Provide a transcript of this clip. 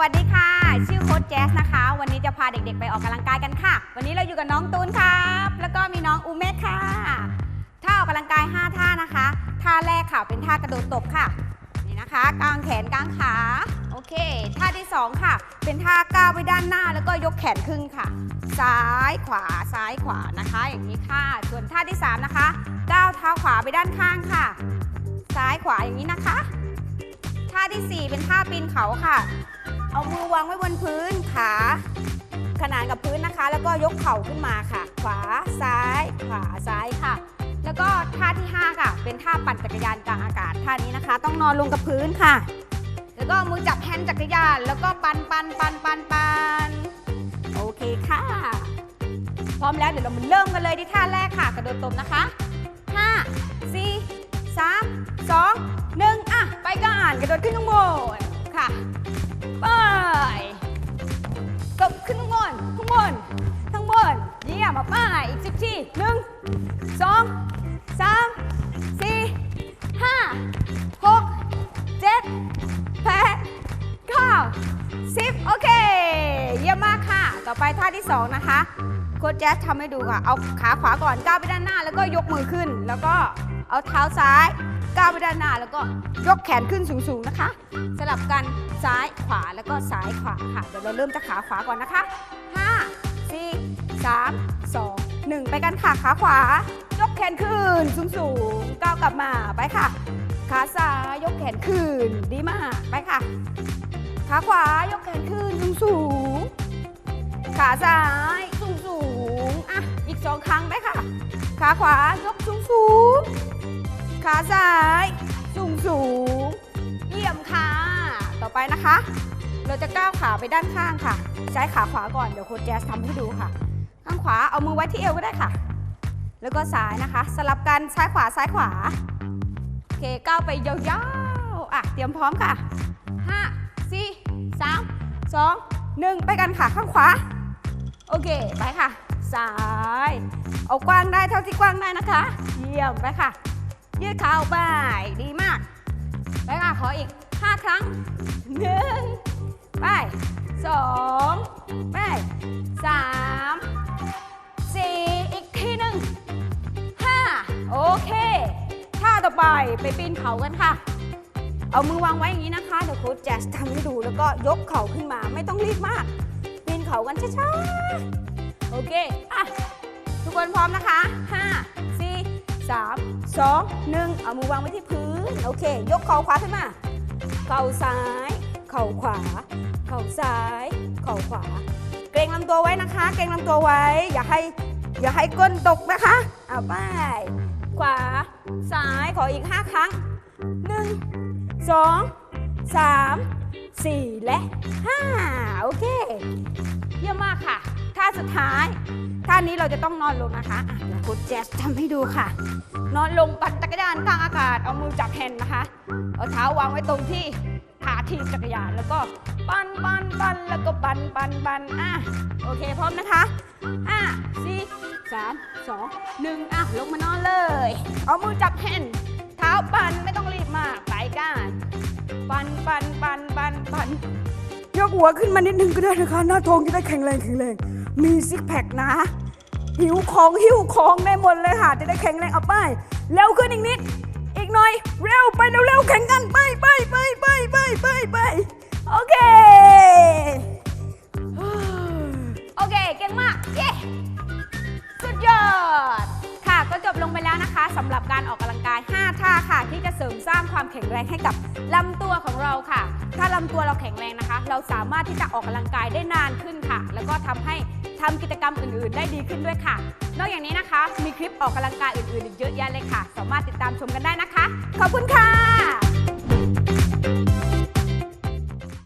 วัสดีค่ะ ชื่อโค้ชแจ๊สนะคะ วันนี้จะพาเด็กๆไปออกกำลังกายกันค่ะ วันนี้เราอยู่กับน้องตูนครับ แล้วก็มีน้องอูเมฆค่ะท่าออกกำลังกาย 5 ท่านะคะ ท่าแรกค่ะเป็นท่ากระโดดตบค่ะ นี่นะคะกางแขนกางขา โอเค ท่าที่ 2 ค่ะ เป็นท่าก้าวไปด้านหน้า แล้วก็ยกแขนขึ้นค่ะ ซ้ายขวาซ้ายขวานะคะ อย่างนี้ค่ะ ส่วนท่าที่ 3 นะคะ ก้าวเท้าขวาไปด้านข้างค่ะ ซ้ายขวาอย่างนี้นะคะ ท่าทีสี่4 เป็นท่าปีนเขาค่ะ เอามือวางไว้บนพื้นขา ขนานกับพื้นนะคะ แล้วก็ยกเข่าขึ้นมาค่ะ ขวาซ้าย ขวาซ้ายค่ะ แล้วก็ท่าที่ 5 ค่ะ เป็นท่าปั่นจักรยานกลางอากาศท่านี้นะคะ ต้องนอนลงกับพื้นค่ะ แล้วก็มือจับแฮนด์จักรยาน แล้วก็ปั่นปั่นปั่นปั่นปั่นโอเคค่ะ พร้อมแล้วเดี๋ยวเรามาเริ่มกันเลยที่ท่าแรกค่ะ กระโดดตบนะคะ 5 4 3 2 1อะไปก่อนกระโดดขึ้นข้างบนค่ะ ไป กบขึ้นข้างบนข้างบนข้างบนเยี่ยมมาป้ายอีกสิบทีหนึ่งสองสามสี่ห้าหกเจ็ดแปดเก้าสิบโอเค ต่อไปท่าที่สองนะคะ โค้ชแจ๊สทำให้ดูค่ะ เอาขาขวาก่อนก้าวไปด้านหน้า แล้วก็ยกมือขึ้น แล้วก็เอาเท้าซ้ายก้าวไปด้านหน้า แล้วก็ยกแขนขึ้นสูงๆนะคะ สลับกันซ้ายขวาแล้วก็ซ้ายขวาค่ะ เดี๋ยวเราเริ่มจากขาขวาก่อนนะคะ 5 4 3 2 1 ไปกันค่ะขาขวา ยกแขนขึ้นสูงๆก้าวกลับมาไปค่ะ ขาซ้ายยกแขนขึ้นดีมากไปค่ะขาขวายกแขนขึ้นสูงๆ ขาซ้ายสูงสูงอะ อีกสองครั้งไปค่ะ ขาขวายกสูงสูง ขาซ้ายสูงสูง เยี่ยมค่ะ ต่อไปนะคะ เราจะก้าวขาไปด้านข้างค่ะ ใช้ขาขวาก่อน เดี๋ยวโค้ชแจ๊สทำให้ดูค่ะ ข้างขวาเอามือไว้ที่เอวก็ได้ค่ะ แล้วก็ซ้ายนะคะ สลับกันซ้ายขวาซ้ายขวา โอเค ก้าวไปยาวๆ อะ เตรียมพร้อมค่ะ 5 4 3 2 1 ไปกันค่ะ ข้างขวา อเค ไปค่ะ ซ้าย เอากว้างได้เท่าที่กว้างได้นะคะ เยี่ยม ไปค่ะ ยืดขาออกไป ดีมาก ไปค่ะ ขออีก 5 ครั้ง 1 ไป 2 ไป 3 4 อีกทีหนึ่ง5โอเค ท่าต่อไปไปปีนเขากันค่ะเอามือวางไว้อย่างนี้นะคะ เดี๋ยวโค้ชแจสทำให้ดูแล้วก็ยกเข่าขึ้นมาไม่ต้องรีบมาก เขากันช้าๆ โอเค อะ ทุกคนพร้อมนะคะ 5 4 3 2 1 เอามือวางไว้ที่พื้น โอเค ยกเข่าขวาขึ้นมา เข่าซ้าย เข่าขวา เข่าซ้าย เข่าขวา เกรงลำตัวไว้นะคะ เกรงลำตัวไว้ อย่าให้ อย่าให้ก้นตกนะคะเอาไป ขวา ซ้าย ขออีก 5 ครั้ง 1 2 3 4 และ 5 โอเคเยี่ยมมากค่ะ ท่าสุดท้าย ท่านี้เราจะต้องนอนลงนะคะอะเดี๋ยวโค้ชแจ๊สทำให้ดูค่ะ นอนลงปั่นจักรยานกลางอากาศ เอามือจับแฮนด์นะคะ เอาเท้าวางไว้ตรงที่ขาทีบจักรยานแล้วก็ปันปันปันแล้วก็ปันปันปันอะโอเคพร้อมนะคะห้าสี่สามสองหนึ่งอะลงมานอนเลย เอามือจับแฮนด์เท้าปันไม่ต้องรีบมากไปกัน ปันปันปันปันปันยกหัวขึ้นมานิดนึงก็ได้นะคะ หน้าท้องจะได้แข็งแรงแข็งแรง มีซิกแพคนะ หิวของหิวของได้หมดเลยค่ะ จะได้แข็งแรงเอาไป เร็วขึ้นอีกนิด อีกหน่อย เร็วไปเร็วๆแข่งกันไปไปไป ร้างความแข็งแรงให้กับลำตัวของเราค่ะ ถ้าลำตัวเราแข็งแรงนะคะ เราสามารถที่จะออกกำลังกายได้นานขึ้นค่ะ แล้วก็ทำให้ทำกิจกรรมอื่นๆ ได้ดีขึ้นด้วยค่ะ นอกจากนี้นะคะ มีคลิปออกกำลังกายอื่นๆ อีกเยอะแยะเลยค่ะ สามารถติดตามชมกันได้นะคะ ขอบคุณค่ะ